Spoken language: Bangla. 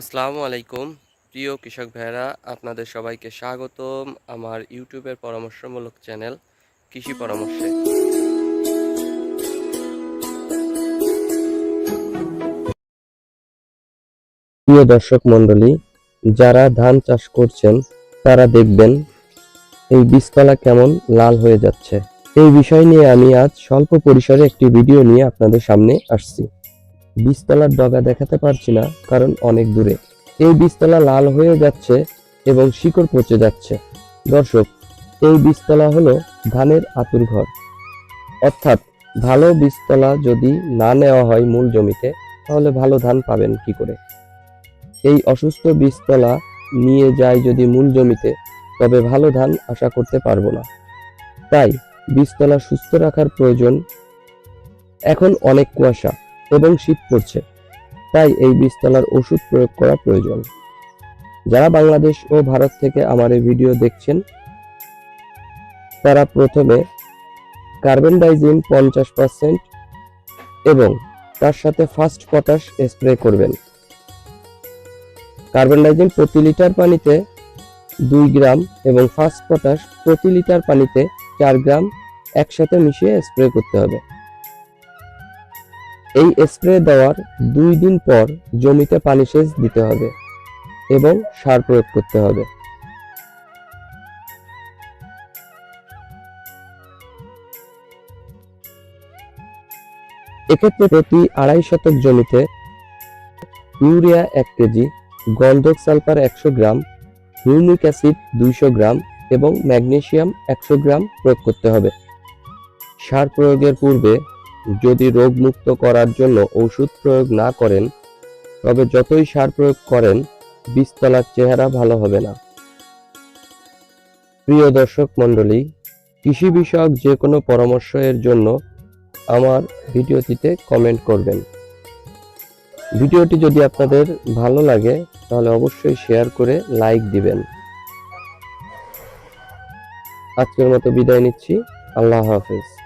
আসসালামু আলাইকুম। প্রিয় কৃষক ভাইরা আপনাদের সবাইকে স্বাগতম আমার ইউটিউবের পরামর্শমূলক চ্যানেল কৃষি পরামর্শে। প্রিয় দর্শক মণ্ডলী, যারা ধান চাষ করছেন, তারা দেখবেন এই বীজতলা কেমন লাল হয়ে যাচ্ছে। এই বিষয় নিয়ে আমি আজ স্বল্প পরিসরে একটি ভিডিও নিয়ে আপনাদের সামনে আসছি। বীজতলার ডগা দেখাতে পারছি না, কারণ অনেক দূরে। এই বীজতলা লাল হয়ে যাচ্ছে এবং শিকড় পচে যাচ্ছে। দর্শক, এই বীজতলা হলো ধানের আতুর ঘর। অর্থাৎ, ভালো বীজতলা যদি না নেওয়া হয় মূল জমিতে, তাহলে ভালো ধান পাবেন কি করে? এই অসুস্থ বীজতলা নিয়ে যায় যদি মূল জমিতে, তবে ভালো ধান আশা করতে পারব না। তাই বীজতলা সুস্থ রাখার প্রয়োজন এখন অনেক কুয়াশা। এবং শীত পড়ছে। তাই এই বীজতলার ওষুধ প্রয়োগ করা প্রয়োজন। যারা বাংলাদেশ ও ভারত থেকে আমার এই ভিডিও দেখছেন, তারা প্রথমে কার্বন ডাইজিম পঞ্চাশ পার্সেন্ট এবং তার সাথে ফার্স্ট পটাশ স্প্রে করবেন। কার্বন ডাইজিম প্রতি লিটার পানিতে দুই গ্রাম এবং ফার্স্ট পটাশ প্রতি লিটার পানিতে চার গ্রাম একসাথে মিশিয়ে স্প্রে করতে হবে। এই স্প্রে দেওয়ার দুই দিন পর জমিতে পানি সেচ দিতে হবে এবং সার প্রয়োগ করতে হবে। এক্ষেত্রে প্রতি আড়াই শতক জমিতে ইউরিয়া এক কেজি, গন্ধক সালফার একশো গ্রাম, হিউমিক অ্যাসিড দুইশো গ্রাম এবং ম্যাগনেসিয়াম একশো গ্রাম প্রয়োগ করতে হবে। সার প্রয়োগের পূর্বে যদি রোগমুক্ত করার জন্য ওষুধ প্রয়োগ না করেন, তবে যতই সার প্রয়োগ করেন, বীজতলার চেহারা ভালো হবে না। প্রিয় দর্শক মণ্ডলী, কৃষি বিষয়ক যে কোনো পরামর্শ এর জন্য আমার ভিডিওটিতে কমেন্ট করবেন। ভিডিওটি যদি আপনাদের ভালো লাগে, তাহলে অবশ্যই শেয়ার করে লাইক দিবেন। আজকের মতো বিদায় নিচ্ছি। আল্লাহ হাফেজ।